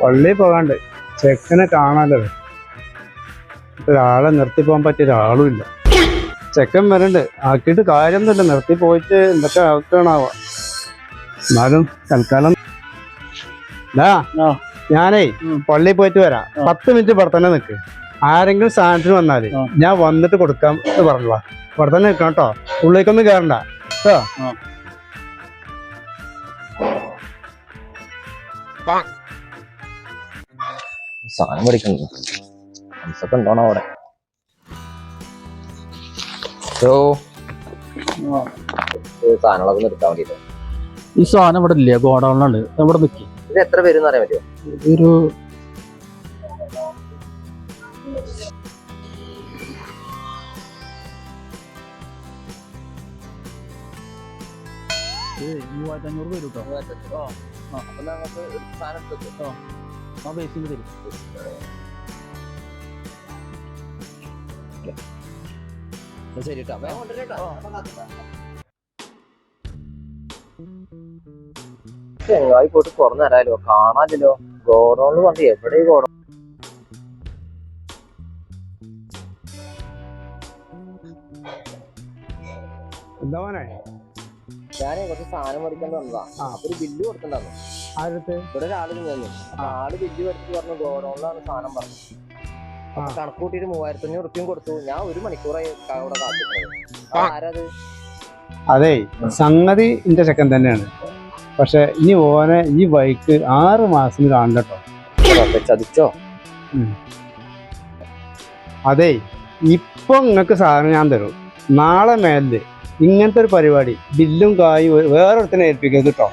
പള്ളി പോകാണ്ട് ചെക്കനെ കാണാലോ? ഒരാളെ നിർത്തി പോകാൻ പറ്റിയ ഒരാളും ഇല്ല. ചെക്കൻ വരണ്ട്. ആക്കിയിട്ട് കാര്യം തന്നെ നിർത്തി പോയിട്ട് എന്തൊക്കെ ആക്കണാവ എന്നാലും തൽക്കാലം. ഞാനേ പള്ളി പള്ളിയിൽ പോയിട്ട് വരാം. പത്ത് മിനിറ്റ് ഇവിടെ തന്നെ നിൽക്ക് ആരെങ്കിലും സാധനത്തിന് വന്നാൽ ഞാൻ വന്നിട്ട് കൊടുക്കാം എന്ന് പറഞ്ഞു ഇവിടെ തന്നെ നിൽക്കണം കേട്ടോ. ഉള്ളിലേക്കൊന്നും കയറണ്ട കേട്ടോ? ആ. സാധനം പഠിക്കുന്നു ഫ്രണ്ട്സൊക്കെ ഉണ്ടോണോ അവിടെ ഓ സാധനങ്ങളൊക്കെ നിർത്താൻ വേണ്ടിട്ട്. ഈ സാധനം ഇവിടെ ഇല്ല? ഗോഡൗണിലുണ്ട്. ഇവിടെ നിൽക്കി ഇത് എത്ര പേര് അറിയാൻ പറ്റുമോ? ഒരു മൂവായിരത്തി അഞ്ഞൂറ് വരും കേട്ടോ അപ്പൊ നമുക്ക് ഒരു സാധനം എടുത്തു ആ ബേസിന് തരും. ശരി കേട്ടോ ചെങ്ങായി പോയിട്ട് കുറഞ്ഞ തരാലോ. കാണാല്ലോ ഗോഡൗണിൽ വന്ന് എവിടെ ഈ ഗോഡൗൺ എന്താ ഞാനേ കുറച്ച് സാധനം മേടിക്കാൻ വന്നതാ. അപ്പൊ ഒരു ബില്ല് കൊടുക്കണ്ടായിരുന്നു ഇവിടെ ഒരാൾ നിന്നു. ആൾ ബില്ല് മേടിച്ച് പറഞ്ഞു ഗോഡൗണിലാണ് സാധനം പറഞ്ഞു. കണക്ക് കൂട്ടിയിട്ട് മൂവായിരത്തി അഞ്ഞൂറ് റുപ്യം കൊടുത്തു. ഞാൻ ഒരു മണിക്കൂറായി അവിടെ കാത്തിട്ടുണ്ട് ആരത്? അതെ സംഗതി എന്റെ ചെക്കൻ തന്നെയാണ്. പക്ഷെ ഇനി ഓനെ ഈ ബൈക്ക് ആറ് മാസം കാണട്ടോ ചതിച്ചോ? അതെ ഇപ്പൊ നിങ്ങക്ക് സാധനം ഞാൻ തരും. നാളെ മേലിൽ ഇങ്ങനത്തെ ഒരു പരിപാടി ബില്ലും കായും വേറൊരുത്തിനെ ഏൽപ്പിക്കരുത് കേട്ടോ